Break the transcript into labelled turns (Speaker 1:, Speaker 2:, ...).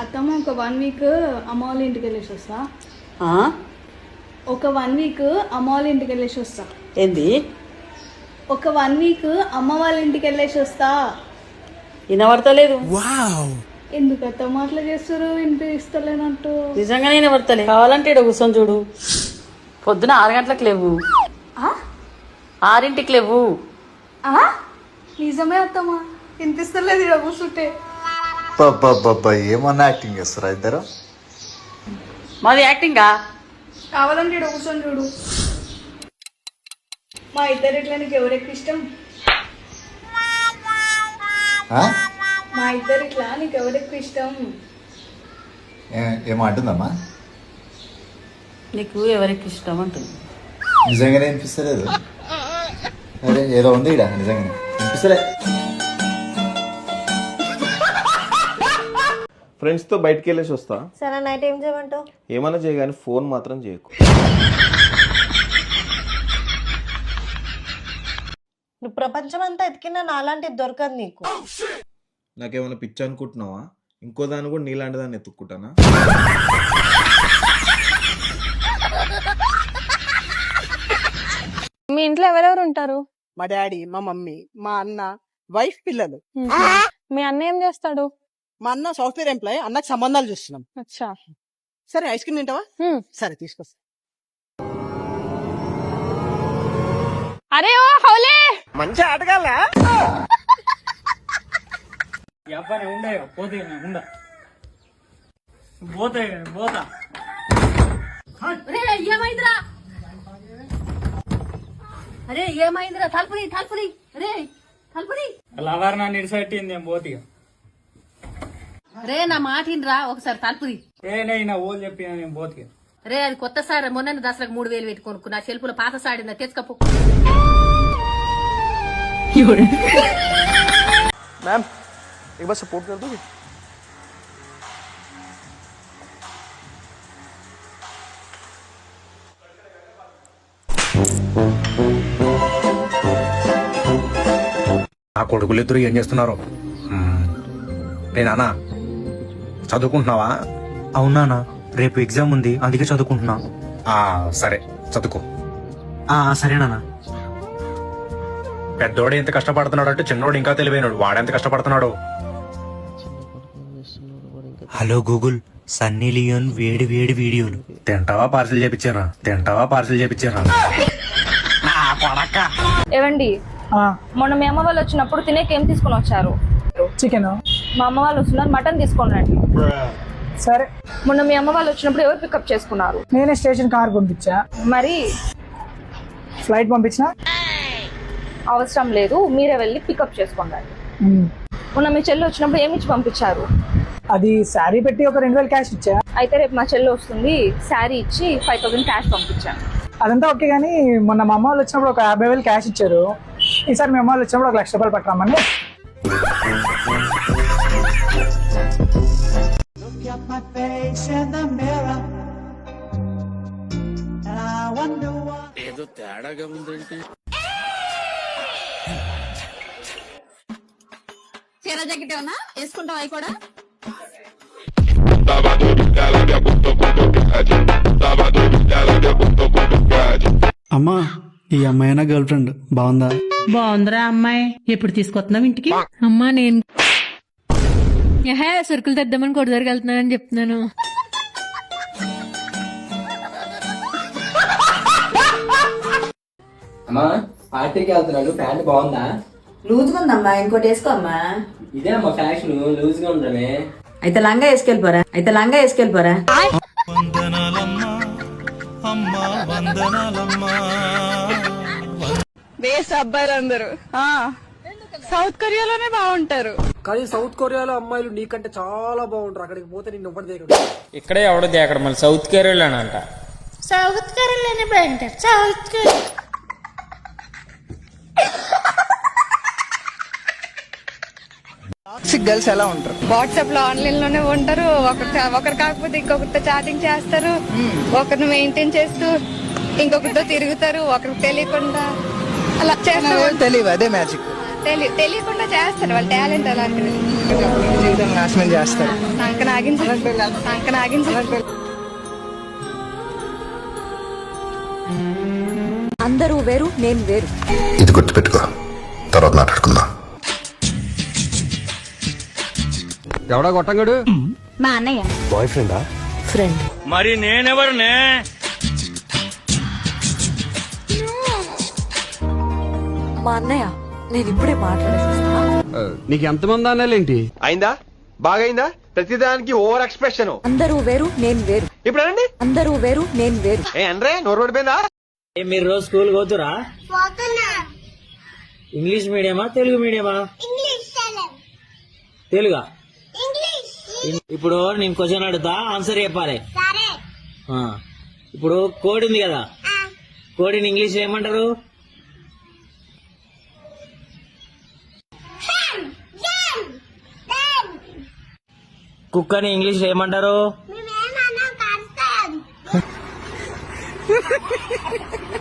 Speaker 1: అత్తమ్మ ఒక one week అమ్మ వాళ్ళ ఇంటికి వెళ్ళేసి వస్తా.
Speaker 2: ఆ?
Speaker 1: ఒక వన్ వీక్ అమ్మ వాళ్ళ ఇంటికి వెళ్ళేసి వస్తా.
Speaker 2: ఏంది?
Speaker 1: ఒక వన్ వీక్ అమ్మ వాళ్ళ ఇంటికి వెళ్ళేసి వస్తా.
Speaker 2: వినబడతలేదు.
Speaker 1: ఎందుకు అత్తమ్మ అట్లా చేస్తారు? వినిపిస్తలేనట్టు.
Speaker 2: నిజంగానే వినబడతలే కావాలంటే ఇక్కడ కూర్చొని చూడు. పొద్దున ఆరు గంటలకు లేవు.
Speaker 1: ఆ?
Speaker 2: ఆరింటికి లేవు.
Speaker 1: ఆ? నిజమే అత్తమ్మ. వినిపిస్తలేదు ఇక్కడ కూర్చుంటే.
Speaker 3: అబ్బబ్బబ్బబ్బా, ఏమన్నా యాక్టింగ్ చేస్తారా ఇద్దరు?
Speaker 2: మాది యాక్టింగా
Speaker 1: కావాలంటే ఇక్కడ కూర్చొని చూడు. మా ఇద్దరు ఇట్లా నీకు ఎవరెక్కువ ఇష్టం?
Speaker 3: ఆ?
Speaker 1: మా ఇద్దరు ఇట్లా నీకు ఎవరెక్కువ ఇష్టం?
Speaker 3: ఏ- ఏమో అంటుందమ్మా.
Speaker 2: నీకు ఎవరికి ఇష్టం అంటుంది.
Speaker 3: నిజంగానే వినిపిస్తలేదు. అరే ఏదో ఉంది ఇక్కడ నిజంగానే. వినిపిస్తలే.
Speaker 4: ఫ్రెండ్స్తో బయటికి వెళ్ళేసి వస్తా.
Speaker 5: సరే నైట్ ఏం చేయమంటావు?
Speaker 4: ఏమైనా చేయగాని ఫోన్ మాత్రం చేయకు.
Speaker 5: నువ్వు ప్రపంచం అంతా ఎతికినా నాలాంటిది దొరకదు నీకు.
Speaker 4: నాకేమైనా పిచ్చి అనుకుంటున్నావా? ఇంకో దాన్ని కూడా నీలాంటి దాన్ని ఎత్తుక్కుంటానా?
Speaker 6: మీ ఇంట్లో ఎవరెవరు ఉంటారు?
Speaker 7: మా డాడీ మా మమ్మీ మా అన్న వైఫ్ పిల్లలు.
Speaker 6: మీ అన్న ఏం చేస్తాడు?
Speaker 7: మా అన్న సాఫ్ట్వేర్ ఎంప్లాయ్ అన్నకు సంబంధాలు చూస్తున్నాం.
Speaker 6: అచ్చా.
Speaker 7: సరే ఐస్ క్రీమ్ తింటావా. సరే తీసుకొస్తా.
Speaker 6: అరే ఓ హౌలే!
Speaker 7: మంచి ఆటగాళ్ళ?
Speaker 8: ఉండే పోతే ఉండ. పోతే పోతా.
Speaker 9: అరే ఏమైందిరా? తలుపుని తలుపుని రే తలుపుని
Speaker 8: లవర్ నన్ను ఇడిసెట్టింది నేను పోతే
Speaker 9: రే నా మాటినరా ఒకసారి తలుపుని
Speaker 8: ఏ నేను ఓలు చెప్పి నేను పోతే
Speaker 9: రే అది కొత్త సారి మొన్న దసరాకు మూడు వేలు పెట్టి కొనుక్కున్నా చెల్పుల పాత సాడిందా తెచ్చుకపో
Speaker 7: मैम एक बार सपोर्ट कर दोगे
Speaker 10: ఆ కొడుకులు ఇద్దరు ఏం చేస్తున్నారు రే నాన్న చదువుకుంటున్నావా? అవునానా రేపు ఎగ్జామ్ ఉంది అందుకే చదువుకుంటున్నా. ఆ సరే. చదువుకో. సరే నాన్న. పెద్దోడు ఎంత కష్టపడుతున్నాడు అంటే చిన్నోడు ఇంకా తెలివైనడు. వాడెంత కష్టపడుతున్నాడు? హలో గూగుల్ సన్నీ లియోన్ వేడి వేడి వీడియోలు. తింటావా పార్సిల్ చేపించారా తింటావా పార్సిల్ చేపించారా
Speaker 6: ఏవండి? మొన్న మీ అమ్మ వాళ్ళు వచ్చినప్పుడు తినేకి ఏం తీసుకొని వచ్చారు?
Speaker 7: చికెన్
Speaker 6: మా అమ్మ వాళ్ళు వస్తున్నారు మటన్ తీసుకొని రండి.
Speaker 7: సరే.
Speaker 6: మొన్న మీ అమ్మ వాళ్ళు వచ్చినప్పుడు ఎవరు పికప్ చేసుకున్నారు?
Speaker 7: నేనే స్టేషన్ కార్ పంపించా.
Speaker 6: మరి?
Speaker 7: ఫ్లైట్ పంపించిన?
Speaker 6: అవసరం లేదు మీరే వెళ్ళి పికప్ చేసుకొని రండి. మొన్న మీ చెల్లి వచ్చినప్పుడు ఏమి ఇచ్చి పంపించారు?
Speaker 7: అది శారీ పెట్టి ఒక రెండు వేలు క్యాష్ ఇచ్చా.
Speaker 6: అయితే రేపు మా చెల్లి వస్తుంది శారీ ఇచ్చి ఫైవ్ థౌసండ్ క్యాష్ పంపించాను
Speaker 7: అదంతా ఓకే కానీ మొన్న మా అమ్మ వాళ్ళు వచ్చినప్పుడు ఒక యాభై వేలు క్యాష్ ఇచ్చారు. ఈసారి మీ అమ్మ వాళ్ళు వచ్చినప్పుడు ఒక లక్ష రూపాయలు పట్టరామని
Speaker 9: చీర జాకెట్ ఏమన్నా వేసుకుంటావా అవి కూడా?
Speaker 11: అమ్మా ఈ అమ్మాయి నా గర్ల్ ఫ్రెండ్? బాగుందా?
Speaker 9: బాగుందిరా అమ్మాయి. ఎప్పుడు తీసుకొస్తున్నావు ఇంటికి? అమ్మా నేను సరుకులు తెద్దామని కొడుదరికి వెళ్తున్నానని చెప్తున్నాను.
Speaker 8: అమ్మా పార్టీకి వెళ్తున్నాడు ప్యాంట్ బాగుందా?
Speaker 5: లూజ్ ఉందమ్మా ఇంకోటి వేసుకో అమ్మా.
Speaker 8: ఇదే అమ్మా ఫ్యాషన్ లూజ్గా ఉండమే
Speaker 5: అయితే లంగా వేసుకెళ్ళిపోరా అయితే లంగా వేసుకెళ్ళిపోరా.
Speaker 1: సౌత్ కొరియాలోనే బాగుంటారు.
Speaker 7: కానీ సౌత్ కొరియాలో అమ్మాయిలు నీకంటే చాలా బాగుంటారు. అక్కడికి పోతే నిన్ను ఎవ్వరి దగ్గర
Speaker 8: ఇక్కడే ఎవడది అక్కడ మళ్ళీ సౌత్ కేరళనంట
Speaker 9: సౌత్ కొరియాలోనే బాగుంటారు. సౌత్ కొరియా
Speaker 7: గర్ల్స్ ఎలా ఉంటారు?
Speaker 1: వాట్సాప్లో ఆన్లైన్లోనే ఉంటారు. ఒకరు ఒకరు కాకపోతే ఇంకొకరితో చాటింగ్ చేస్తారు. ఒకరిని మెయింటైన్ చేస్తూ ఇంకొకరితో తిరుగుతారు. ఒకరికి తెలియకుండా అలా చేస్తారు
Speaker 7: తెలియదు అదే మ్యాజిక్
Speaker 1: తెలి- తెలియకుండా చేస్తారు వాళ్ళ. టాలెంట్ అలాంటిది.
Speaker 12: జీవితం నాశనం చేస్తారు.
Speaker 11: సంక నాగించ సంక నాగించ.
Speaker 13: అందరూ వేరు నేను వేరు.
Speaker 2: ఇది గుర్తుపెట్టుకో. తర్వాత మాట్లాడుకుందాం. ఎవడా కొట్టంగడు
Speaker 13: మా అన్నయ్య.
Speaker 2: బాయ్ ఫ్రెండా.
Speaker 13: ఫ్రెండ్
Speaker 8: మరి నేనెవరినే?
Speaker 13: మా అన్నయ్య నేను ఇప్పుడే మాట్లాడేసి
Speaker 2: నీకు ఎంతమంది అన్నాలేంటి
Speaker 14: అయిందా? బాగైందా? ప్రతిదానికి ఓవర్ ఎక్స్ప్రెషన్.
Speaker 13: అందరూ వేరు నేను వేరు.
Speaker 14: ఇప్పుడు అనండి.
Speaker 13: అందరూ వేరు నేను వేరు.
Speaker 14: ఏ అనరే నోరు పడిపోయిందా
Speaker 8: మీరు రోజు స్కూల్ పోతురా? ఇంగ్లీష్ మీడియమా తెలుగు మీడియమా? తెలుగా? ఇప్పుడు నేను క్వశ్చన్ అడుగుతా ఆన్సర్ చెప్పాలి. ఇప్పుడు కోడి ఉంది కదా. కోడిని ఇంగ్లీష్లో ఏమంటారు? కుక్కని ఇంగ్లీష్లో ఏమంటారు?